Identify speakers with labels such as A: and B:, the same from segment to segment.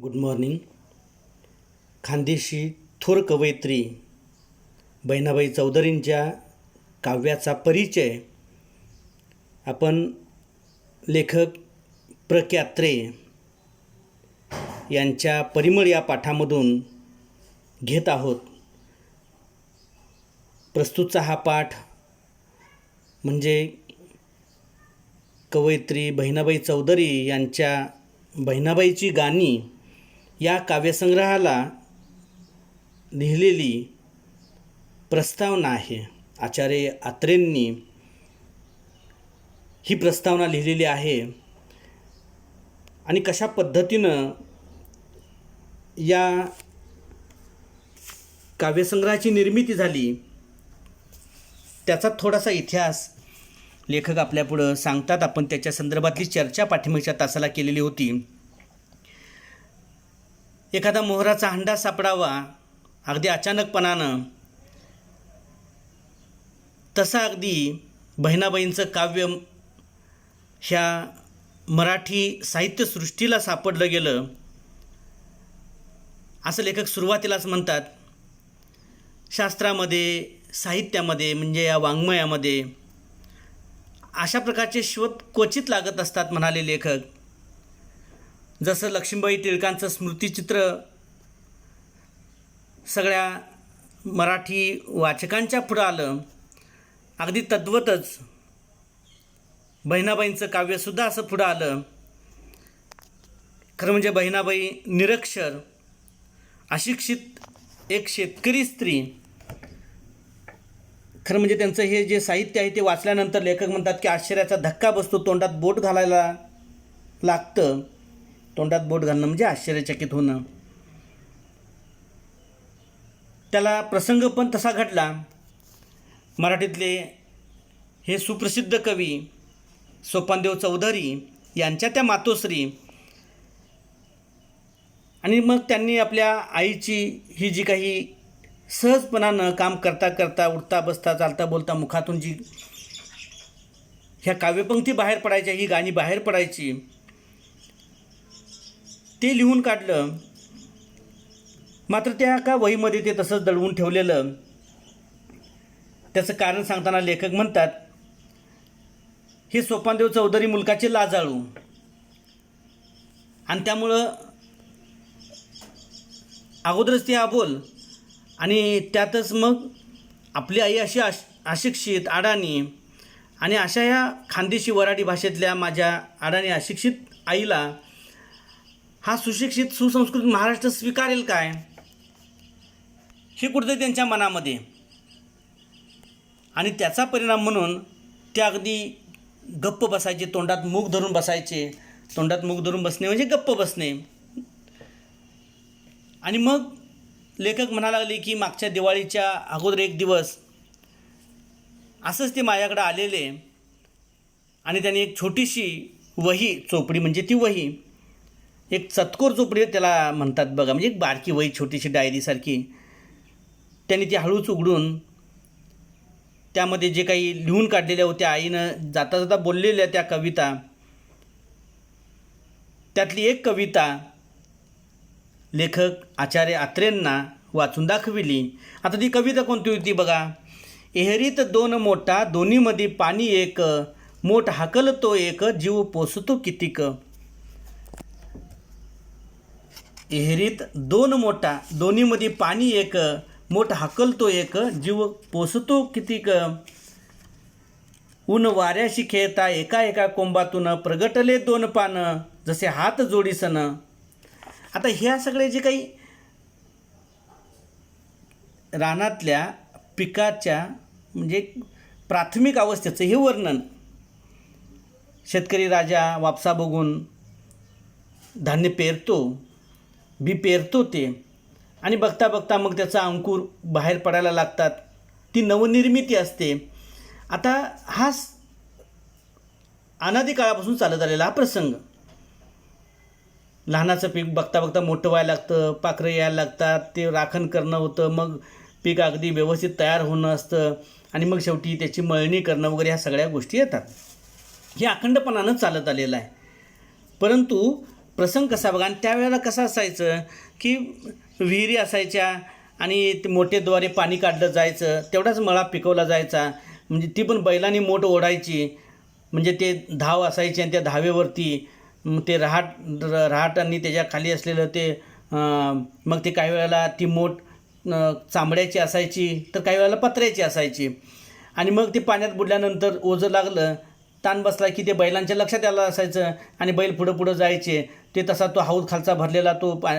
A: Good morning Khandeshi थोर कवयित्री बहिणाबाई चौधरींच्या काव्याचा परिचय. आपण लेखक प्र क्यात्रे यांच्या परिमळ या पाठामधून घेत आहोत. प्रस्तुतचा हा पाठ म्हणजे कवयित्री बहिणाबाई चौधरी यांच्या बहिणाबाईची गाणी या काव्यसंग्रहाला लिहिलेली प्रस्तावना आहे. आचार्य आत्रेंनी ही प्रस्तावना लिहिलेली आहे. आणि कशा पद्धतीनं या काव्यसंग्रहाची निर्मिती झाली त्याचा थोडासा इतिहास लेखक आपल्यापुढं सांगतात. आपण त्याच्या संदर्भातली चर्चा पाठिंबाच्या तासाला केलेली होती. एखादा मोहराचा हंडा सापडावा अगदी अचानकपणानं तसा अगदी बहिणाबाईंचं काव्य ह्या मराठी साहित्यसृष्टीला सापडलं गेलं. असं लेखक सुरुवातीलाच म्हणतात शास्त्रामध्ये साहित्यामध्ये म्हणजे या वाङ्मयामध्ये अशा प्रकारचे शोध क्वचित लागत असतात म्हणाले लेखक. जसं लक्ष्मीबाई टिळकांचं स्मृतिचित्र सगळ्या मराठी वाचकांच्या पुढं आलं अगदी तद्वतच बहिणाबाईंचं काव्यसुद्धा असं पुढं आलं. खरं म्हणजे बहिणाबाई निरक्षर अशिक्षित एक शेतकरी स्त्री. खरं म्हणजे त्यांचं हे जे साहित्य आहे ते वाचल्यानंतर लेखक म्हणतात की आश्चर्याचा धक्का बसतो तोंडात बोट घालायला लागतं. तोंडात बोट घालणं म्हणजे आश्चर्यचकित होणं. त्याला प्रसंग पण तसा घडला. मराठीतले हे सुप्रसिद्ध कवी सोपानदेव चौधरी यांच्या त्या मातोश्री आणि मग त्यांनी आपल्या आईची ही जी काही सहजपणानं काम करता करता उठता बसता चालता बोलता मुखातून जी ह्या काव्यपंक्ती बाहेर पडायच्या ही गाणी बाहेर पडायची ते लिहून काढलं. मात्र त्या का वहीमध्ये ते तसंच दडवून ठेवलेलं. त्याचं कारण सांगताना लेखक म्हणतात हे सोपानदेव चौधरी मुलकाचे लाजाळू. आणि त्यामुळं अगोदरच ते अबोल आणि त्यातच मग आपली आई अशी आश अशिक्षित अडाणी आणि अशा या खानदेशी वराडी भाषेतल्या माझ्या अडाणी अशिक्षित आईला हा सुशिक्षित सुसंस्कृत महाराष्ट्र स्वीकारेल काय? हे कुठेतरी त्यांच्या मनामध्ये. आणि त्याचा परिणाम म्हणून ते अगदी गप्प बसायचे तोंडात मूग धरून बसायचे. तोंडात मूग धरून बसणे म्हणजे गप्प बसणे. आणि मग लेखक म्हणायला लागले की मागच्या दिवाळीच्या अगोदर एक दिवस असंच ते माझ्याकडं आलेले. आणि त्यांनी एक छोटीशी वही चोपडी म्हणजे ती वही एक चतकोर चोपडी त्याला म्हणतात बघा. म्हणजे एक बारकी वही छोटीशी डायरीसारखी त्यांनी ती हळूच उघडून त्यामध्ये जे काही लिहून काढलेल्या होत्या आईनं जाता जाता बोललेल्या त्या कविता त्यातली एक कविता लेखक आचार्य आत्रेंना वाचून दाखविली. आता ती कविता कोणती होती बघा? एहरीत दोन मोठा दोन्हीमध्ये पाणी एक मोठ हाकल तो एक जीव पोसतो कितीक. एहरीत दोन मोठा दोन्हीमध्ये पाणी एक मोठ हाकलतो एक जीव पोसतो कितीक? ऊन वाऱ्याशी खेळता एका एका कोंबातून प्रगटले दोन पानं जसे हात जोडीसन. आता ह्या सगळे जे काही रानातल्या पिकाच्या म्हणजे प्राथमिक अवस्थेचं हे वर्णन शेतकरी राजा वापसा बघून धान्य पेरतो. बी पेरतो ते. आणि बघता बघता मग त्याचा अंकुर बाहेर पडायला लागतात. ती नवनिर्मिती असते. आता हा अनादी काळापासून चालत आलेला हा प्रसंग. लहानाचं पीक बघता बघता मोठं व्हायला लागतं पाखरं यायला लागतात ते राखण करणं होतं मग पीक अगदी व्यवस्थित तयार होणं असतं आणि मग शेवटी त्याची मळणी करणं वगैरे ह्या सगळ्या गोष्टी येतात. हे अखंडपणानं चालत आलेलं आहे. परंतु प्रसंग कसा बघा? आणि त्यावेळेला कसं असायचं की विहिरी असायच्या आणि ते मोठेद्वारे पाणी काढलं जायचं तेवढाच मळा पिकवला जायचा. म्हणजे ती पण बैलांनी मोठ ओढायची. म्हणजे ते धाव असायची आणि त्या धावेवरती ते रहाट रहाट आणि त्याच्याखाली असलेलं ते मग ते काही वेळेला ती मोठ चांबड्याची असायची तर काही वेळेला पत्र्याची असायची. आणि मग ते पाण्यात बुडल्यानंतर ओझं लागलं ताण बसला की ते बैलांच्या लक्षात यायला असायचं आणि बैल पुढं पुढं जायचे. ते तसा तो हौद खालचा भरलेला तो पा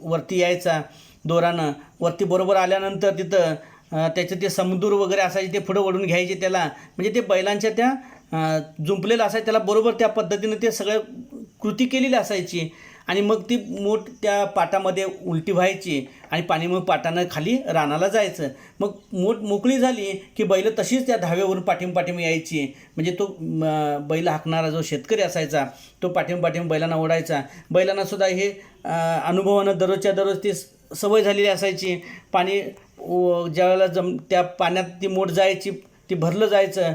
A: वरती यायचा दोरानं. वरती बरोबर आल्यानंतर तिथं त्याचे ते समुद्र वगैरे असायचे ते पुढं ओढून घ्यायचे त्याला. म्हणजे ते बैलांच्या त्या जुंपलेलं असायचं त्याला बरोबर त्या पद्धतीनं ते सगळं कृती केलेली असायची. आणि मग ती मोठ त्या पाटामध्ये उलटी व्हायची आणि पाणी मग पाटानं खाली रानाला जायचं. मग मोठ मोकळी झाली की बैल तशीच त्या धाव्यावरून पाठीम पाठीम यायची. म्हणजे तो बैल हाकणारा जो शेतकरी असायचा तो पाठीम पाठीम बैलांना ओढायचा. बैलांना सुद्धा हे अनुभवानं दररोजच्या दररोज ती सवय झालेली असायची. पाणी ज्यावेळेला जम त्या पाण्यात ती मोठ जायची ती भरलं जायचं.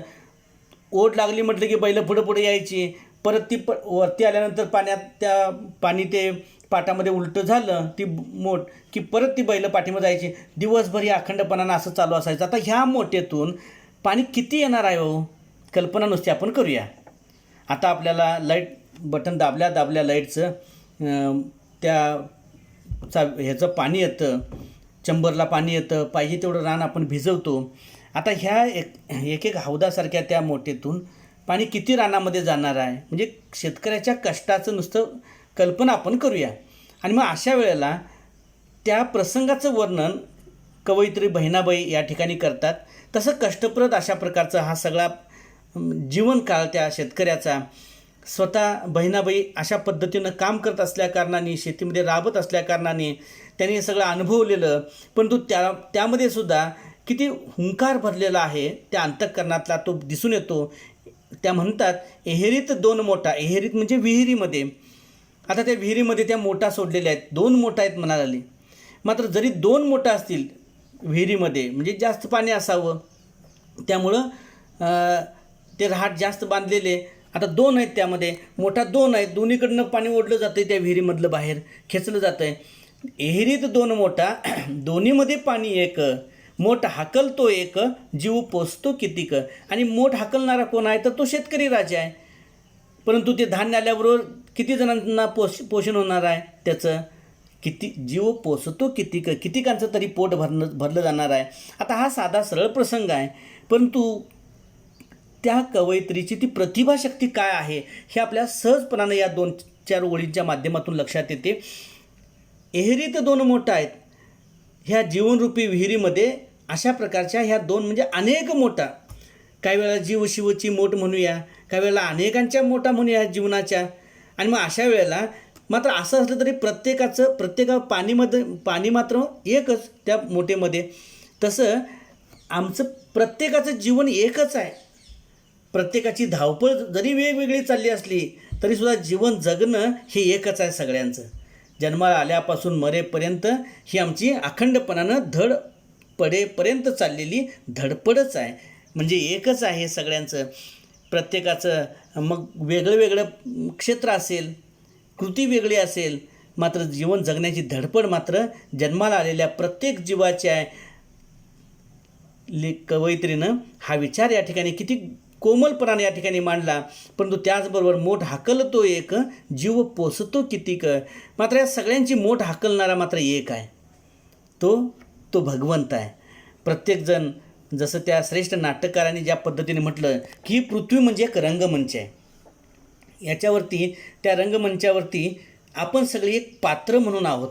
A: ओढ लागली म्हटलं की बैल पुढं पुढे यायची. परत ती प वरती आल्यानंतर पाण्यात त्या पाणी ते पाटामध्ये उलटं झालं ती मोठ की परत ती बैलं पाठीमध्ये जायची. दिवसभर ही अखंडपणानं असं चालू असायचं. आता ह्या मोठेतून पाणी किती येणार आहे हो? कल्पना नुसती आपण करूया. आता आपल्याला लाइट बटन दाबल्या दाबल्या लाईटचं त्या चा ह्याचं पाणी येतं चंबरला पाणी येतं पाहिजे तेवढं रान आपण भिजवतो. आता ह्या एक एक एक हौदासारख्या त्या मोठेतून पाणी किती रानामध्ये जाणार आहे? म्हणजे शेतकऱ्याच्या कष्टाचं नुसतं कल्पना आपण करूया. आणि मग अशा वेळेला त्या प्रसंगाचं वर्णन कवयित्री बहिणाबाई या ठिकाणी करतात. तसं कष्टप्रद अशा प्रकारचा हा सगळा जीवनकाळ त्या शेतकऱ्याचा. स्वतः बहिणाबाई अशा पद्धतीनं काम करत असल्या कारणाने शेतीमध्ये राबत असल्या कारणाने त्यांनी हे सगळं अनुभवलेलं. परंतु त्या त्यामध्ये सुद्धा किती हुंकार भरलेला आहे त्या अंतःकरणातला तो दिसून येतो. त्या म्हणतात एहेरीत दोन मोठा एहेरीत म्हणजे विहिरीमध्ये. आता त्या विहिरीमध्ये त्या मोठा सोडलेल्या आहेत. दोन मोठा आहेत म्हणाले मात्र जरी दोन मोठा असतील विहिरीमध्ये म्हणजे जास्त पाणी असावं त्यामुळं ते रहाट जास्त बांधलेले. आता दोन आहेत त्यामध्ये. मोठा दोन आहेत दोन्हीकडनं पाणी ओढलं जातं आहे त्या विहिरीमधलं बाहेर खेचलं जातं आहे एहिरीत दोन मोठा दोन्हीमध्ये पाणी एक मोठ हाकलतो एक जीव पोचतो कितीक? आणि मोठ हाकलणारा कोण आहे? तर तो शेतकरी राजा आहे. परंतु ते धान्य आल्याबरोबर किती जणांना पोष पोषण होणार आहे? त्याचं किती जीव पोचतो कितीक? कितीकांचं तरी पोट भरणं भरलं जाणार आहे? आता हा साधा सरळ प्रसंग आहे. परंतु त्या कवयित्रीची ती प्रतिभाशक्ती काय आहे? हे आपल्या सहजपणानं या दोन चार ओळींच्या माध्यमातून लक्षात येते. एहरीत दोन मोठं आहेत. ह्या जीवनरूपी विहिरीमध्ये अशा प्रकारच्या ह्या दोन म्हणजे अनेक मोठा. काही वेळेला जीव शिवची मोठ म्हणूया काही वेळेला अनेकांच्या मोठा म्हणूया जीवनाच्या. आणि मग अशा वेळेला मात्र असं असलं तरी प्रत्येकाचं प्रत्येका पाणीमध्ये पाणी मात्र एकच त्या मोठेमध्ये. तसं आमचं प्रत्येकाचं जीवन एकच आहे. प्रत्येकाची धावपळ जरी वेगवेगळी चालली असली तरीसुद्धा जीवन जगणं हे एकच आहे सगळ्यांचं. जन्माला आल्यापासून मरेपर्यंत ही आमची अखंडपणानं धड पडेपर्यंत चाललेली धडपडच आहे. म्हणजे एकच आहे हे सगळ्यांचं. प्रत्येकाचं. मग वेगळं वेगळं क्षेत्र असेल कृती वेगळी असेल मात्र जीवन जगण्याची धडपड मात्र जन्माला आलेल्या प्रत्येक जीवाच्या ले कवयित्रीनं हा विचार या ठिकाणी किती कोमलपणाने या ठिकाणी मांडला. परंतु त्याचबरोबर मोठ हाकलतो एक जीव पोसतो कितीक. मात्र या सगळ्यांची मोठ हाकलणारा मात्र एक आहे. तो तो भगवंत आहे. प्रत्येकजण जसं त्या श्रेष्ठ नाटककारांनी ज्या पद्धतीने म्हटलं की पृथ्वी म्हणजे एक रंगमंच आहे. याच्यावरती त्या रंगमंचावरती आपण सगळे एक पात्र म्हणून आहोत.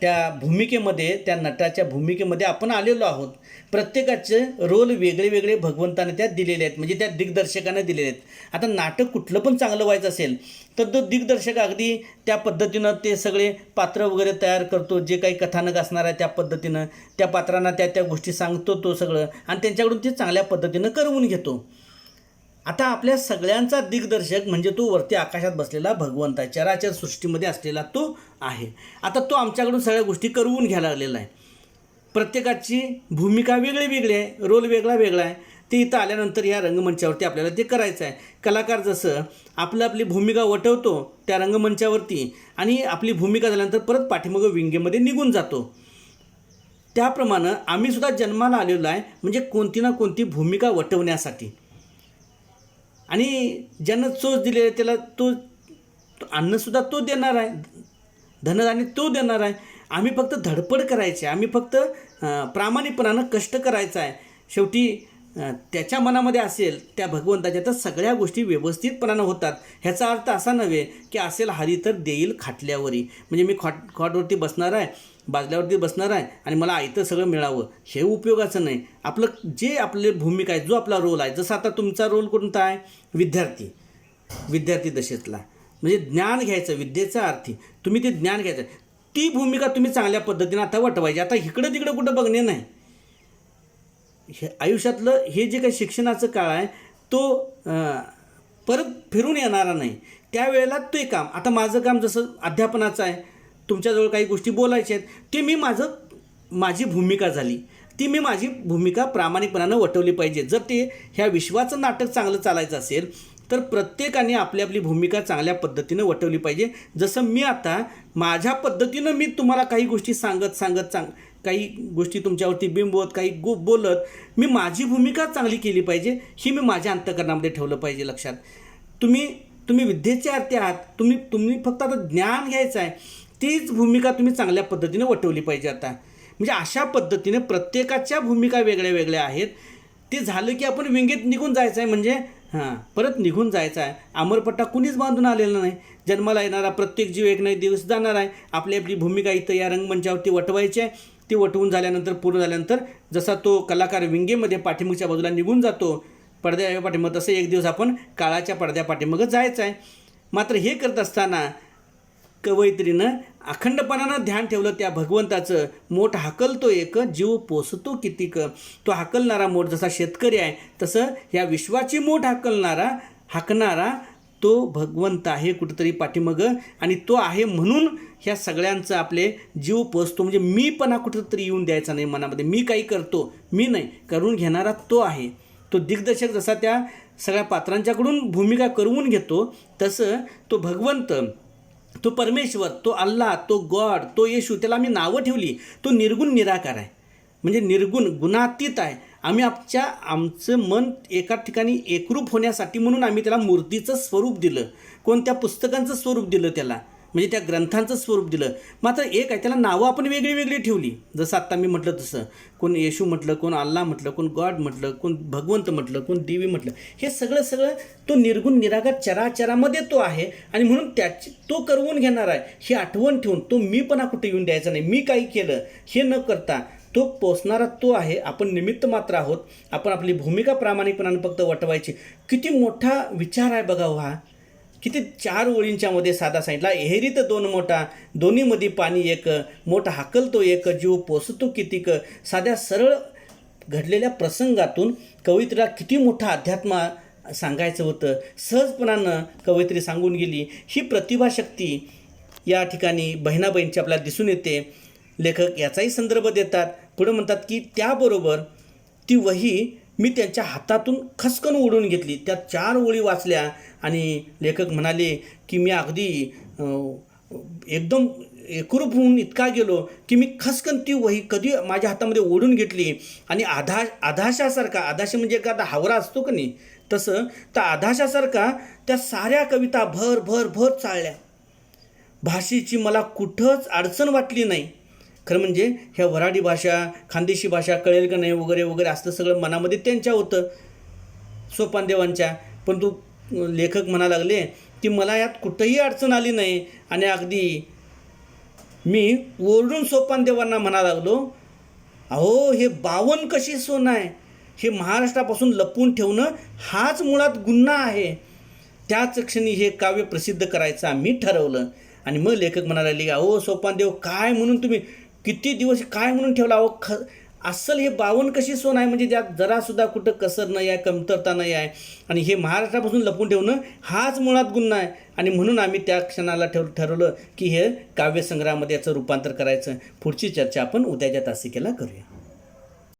A: त्या भूमिकेमध्ये त्या नटाच्या भूमिकेमध्ये आपण आलेलो आहोत. प्रत्येकाचे रोल वेगळे वेगळे भगवंताने त्यात दिलेले आहेत. म्हणजे त्या दिग्दर्शकाने दिलेले आहेत. आता नाटक कुठलं पण चांगलं व्हायचं असेल तर तो दिग्दर्शक अगदी त्या पद्धतीनं ते सगळे पात्र वगैरे तयार करतो. जे काही कथानक असणार आहे त्या पद्धतीनं त्या पात्रांना त्या त्या गोष्टी सांगतो तो सगळं आणि त्यांच्याकडून ते चांगल्या पद्धतीनं करवून घेतो. आता आपल्या सगळ्यांचा दिग्दर्शक म्हणजे तो वरती आकाशात बसलेला भगवंत आहे चराचर सृष्टीमध्ये असलेला तो आहे. आता तो आमच्याकडून सगळ्या गोष्टी करवून घ्यायला लागलेला आहे. प्रत्येकाची भूमिका वेगळी वेगळी आहे रोल वेगळा वेगळा आहे. ते इथं आल्यानंतर ह्या रंगमंचावरती आपल्याला ते करायचं आहे. कलाकार जसं आपलं आपली भूमिका वटवतो त्या रंगमंचावरती आणि आपली भूमिका झाल्यानंतर परत पाठीमागं विंगेमध्ये निघून जातो. त्याप्रमाणे आम्ही सुद्धा जन्माला आलेलो आहे म्हणजे कोणती ना कोणती भूमिका वटवण्यासाठी. आणि ज्यांना चोच दिले आहे त्याला तो तो अन्नसुद्धा तो देणार आहे. धनधान्य तो देणार आहे. आम्ही फक्त धडपड करायची आम्ही फक्त प्रामाणिकपणानं कष्ट करायचं आहे. शेवटी त्याच्या मनामध्ये असेल त्या भगवंताच्या तर सगळ्या गोष्टी व्यवस्थितपणानं होतात. ह्याचा अर्थ असा नव्हे की असेल हरी तर देईल खाटल्यावरी. म्हणजे मी खॉट खॉटवरती बसणार आहे. बाजल्यावरती बसणार आहे आणि मला आयतं सगळं मिळावं. हे उपयोगाचं नाही. आपलं जे आपले भूमिका आहे जो आपला रोल आहे जसं आता तुमचा रोल कोणता आहे? विद्यार्थी. विद्यार्थी दशेतला. म्हणजे ज्ञान घ्यायचं विद्येचा अर्थी. तुम्ही ते ज्ञान घ्यायचं. ती भूमिका तुम्ही चांगल्या पद्धतीने आता वटवायची. आता इकडं तिकडं कुठं बघणे नाही. हे आयुष्यातलं हे जे काही शिक्षणाचं काळ आहे तो परत फिरून येणारा नाही. त्यावेळेला ते काम. आता माझं काम जसं अध्यापनाचं आहे तुमच्याजवळ काही गोष्टी बोलायच्या आहेत ते मी माझं माझी भूमिका झाली. ती मी माझी भूमिका प्रामाणिकपणानं वटवली पाहिजे. जर ते ह्या विश्वाचं नाटक चांगलं चालायचं असेल तर प्रत्येकाने आपली आपली भूमिका चांगल्या पद्धतीनं वटवली पाहिजे. जसं मी आता माझ्या पद्धतीनं मी तुम्हाला काही गोष्टी सांगत सांगत सांग काही गोष्टी तुमच्यावरती बिंबवत काही गो बोलत मी माझी भूमिका चांगली केली पाहिजे ही मी माझ्या अंतकरणामध्ये ठेवलं पाहिजे लक्षात. तुम्ही तुम्ही विद्येचे अर्थे आहात तुम्ही तुम्ही फक्त आता ज्ञान घ्यायचं आहे. तीच भूमिका तुम्ही चांगल्या पद्धतीने वटवली पाहिजे आता. म्हणजे अशा पद्धतीने प्रत्येकाच्या भूमिका वेगळ्या वेगळ्या आहेत. ते झालं की आपण विंगेत निघून जायचं आहे म्हणजे हां परत निघून जायचं आहे अमरपट्टा कुणीच बांधून आलेला नाही. जन्माला येणारा प्रत्येक जीव एक नाही दिवस जाणार आहे. आपली आपली भूमिका इथं या रंगमंचावरती वटवायची आहे. ती वटवून झाल्यानंतर पूर्ण झाल्यानंतर जसा तो कलाकार विंगेमध्ये पाठीमागच्या बाजूला निघून जातो पडद्या पाठीमाग तसं एक दिवस आपण काळाच्या पडद्या पाठीमागं जायचं आहे मात्र हे करत असताना कवयित्रीनं अखंडपणानं ध्यान ठेवलं त्या भगवंताचं. मोठ हाकलतो एक जीव पोसतो कितीक. तो हाकलणारा मोठ जसा शेतकरी आहे तसं ह्या विश्वाची मोठ हाकलणारा हाकणारा तो भगवंत आहे कुठंतरी पाठीमागं. आणि तो आहे म्हणून ह्या सगळ्यांचं आपले जीव पोसतो. म्हणजे मीपणा कुठंतरी येऊन द्यायचा नाही मनामध्ये. मी काही करतो मी नाही. करून घेणारा तो आहे. तो दिग्दर्शक जसा त्या सगळ्या पात्रांच्याकडून भूमिका करवून घेतो तसं तो भगवंत तो परमेश्वर तो अल्लाह तो गॉड तो येशू त्याला आम्ही नावं ठेवली. तो निर्गुण निराकार आहे. म्हणजे निर्गुण गुणातीत आहे. आम्ही आमच्या आमचं मन एका ठिकाणी एकरूप होण्यासाठी म्हणून आम्ही त्याला मूर्तीचं स्वरूप दिलं. कोणत्या पुस्तकांचं स्वरूप दिलं त्याला? म्हणजे त्या ग्रंथांचं स्वरूप दिलं. मात्र एक आहे त्याला नावं आपण वेगळी वेगळी ठेवली. जसं आत्ता मी म्हटलं तसं. कोण येशू म्हटलं कोण अल्लाह म्हटलं कोण गॉड म्हटलं कोण भगवंत म्हटलं कोण देवी म्हटलं. हे सगळं सगळं तो निर्गुण निरागार चराचरामध्ये तो आहे आणि म्हणून त्याची तो करवून घेणार आहे. ही आठवण ठेवून तो मीपणा कुठे येऊन द्यायचा नाही. मी काही केलं हे न करता तो पोचणारा तो आहे. आपण निमित्त मात्र आहोत. आपण आपली भूमिका प्रामाणिकपणाने फक्त वटवायची. किती मोठा विचार आहे बघा हो हा. किती चार ओळींच्या मध्ये साधा सांगितला एहेरीत दोन मोठा दोन्हीमध्ये पाणी एक मोठा हाकलतो एक जीव पोसतो कितीक. साध्या सरळ घडलेल्या प्रसंगातून कवित्रीला किती मोठा अध्यात्म सांगायचं होतं सहजपणानं कवयित्री सांगून गेली. ही प्रतिभाशक्ती या ठिकाणी बहिणाबहींची आपल्याला दिसून येते. लेखक याचाही संदर्भ देतात. पुढे म्हणतात की त्याबरोबर ती वही मी त्यांच्या हातातून खसकन ओढून घेतली. त्या चार ओळी वाचल्या आणि लेखक म्हणाले की मी अगदी एकदम एकरूप होऊन इतका गेलो की मी खसकन ती वही कधी माझ्या हातामध्ये ओढून घेतली. आणि आधा आधाशासारखा आधाशा म्हणजे एखादा हावरा असतो का नाही? तसं त्या आधाशासारखा त्या साऱ्या कविता भर भर भर चालल्या. भाषेची मला कुठंच अडचण वाटली नाही. खरं म्हणजे ह्या वराडी भाषा खानदेशी भाषा कळेल का नाही वगैरे वगैरे असं सगळं मनामध्ये त्यांच्या होतं सोपानदेवांच्या. पण तू लेखक म्हणा लागले की मला यात कुठंही अडचण आली नाही. आणि अगदी मी ओरडून सोपानदेवांना म्हणा लागलो अहो हे बावन कशी सोनं आहे? हे महाराष्ट्रापासून लपवून ठेवणं हाच मुळात गुन्हा आहे. त्याच क्षणी हे काव्य प्रसिद्ध करायचं आम्ही ठरवलं. आणि मग लेखक म्हणायला लागले अहो सोपानदेव काय म्हणून तुम्ही किती दिवस काय म्हणून ठेवला? अहो ख अस्सल हे बावन कशी सोन आहे? म्हणजे त्यात जरासुद्धा कुठं कसर नाही आहे कमतरता नाही आहे. आणि हे महाराष्ट्रापासून लपून ठेवणं हाच मुळात गुन्हा आहे. आणि म्हणून आम्ही त्या क्षणाला ठेव ठरवलं की हे काव्यसंग्रहामध्ये याचं रूपांतर करायचं. पुढची चर्चा आपण उद्याच्या तासिकेला करूया.